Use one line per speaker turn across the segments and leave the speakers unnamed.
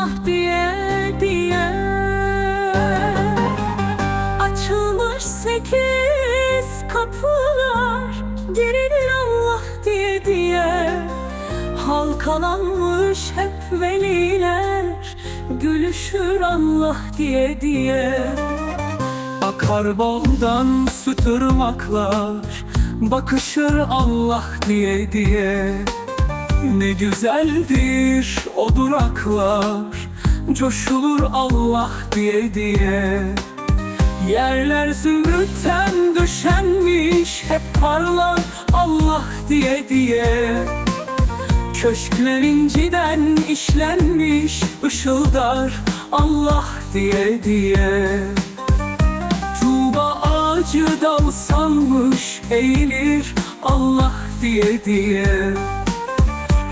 ah diye diye. Açılmış sekiz kapılar Gerilir Allah diye diye. Halkalanmış hep veliler Gülüşür Allah diye diye. Akar boldan sütürmaklar Bakışır Allah diye diye. Ne güzeldir o duraklar Coşulur Allah diye diye. Yerler zümrütten düşenmiş Hep parlar Allah diye diye. Köşkler inciden işlenmiş ışıldar Allah diye diye. Tuğba ağacı dal salmış eğilir Allah diye diye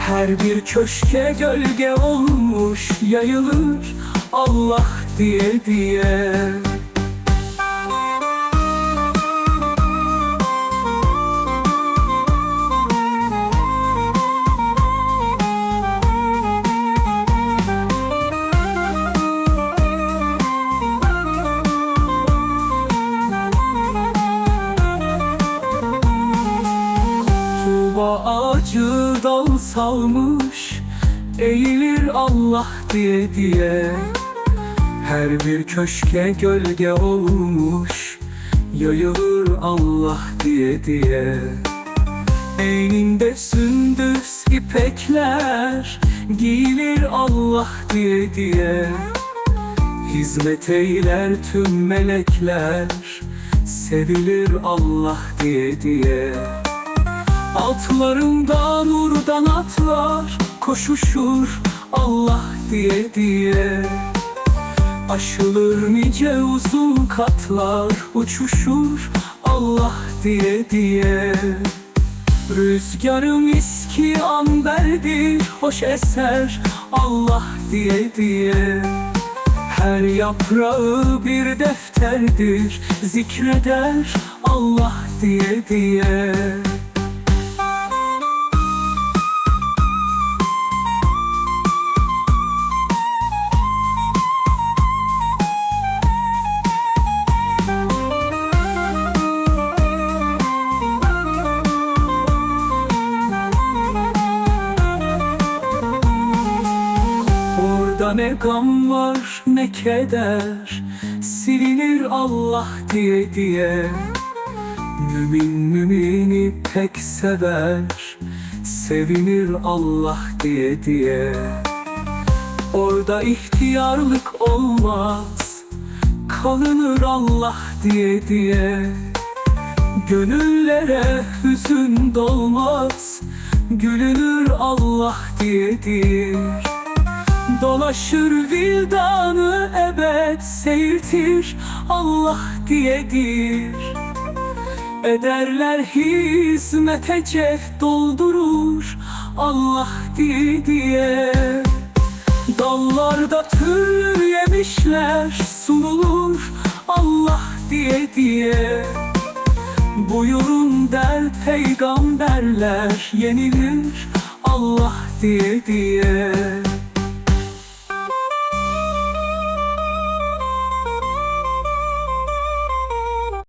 Her bir köşke gölge olmuş yayılır Allah diye diye salmış Eğilir Allah diye diye. Her bir köşke gölge olmuş Yayılır Allah diye diye. Eyninde sündüz ipekler Giyilir Allah diye diye. Hizmet eyler tüm melekler Sevilir Allah diye diye Altlarında nurdan atlar Koşuşur Allah diye diye. Aşılır nice uzun katlar Uçuşur Allah diye diye. Rüzgarım miski amberdir Hoş eser Allah diye diye. Her yaprağı bir defterdir Zikreder Allah diye diye Orada ne gam var ne keder. Silinir Allah diye diye. Mümin mümini pek sever. Sevinir Allah diye diye. Orada ihtiyarlık olmaz. Kalınır Allah diye diye. Gönüllere hüzün dolmaz. Gülünür Allah diye diye Dolaşır vildanı ebed seyirtir Allah diyedir. Ederler hizmete cehd doldurur Allah diye. Diye Dallarda türlü yemişler sunulur Allah diye diye. Buyurun der peygamberler yenilir Allah diye diye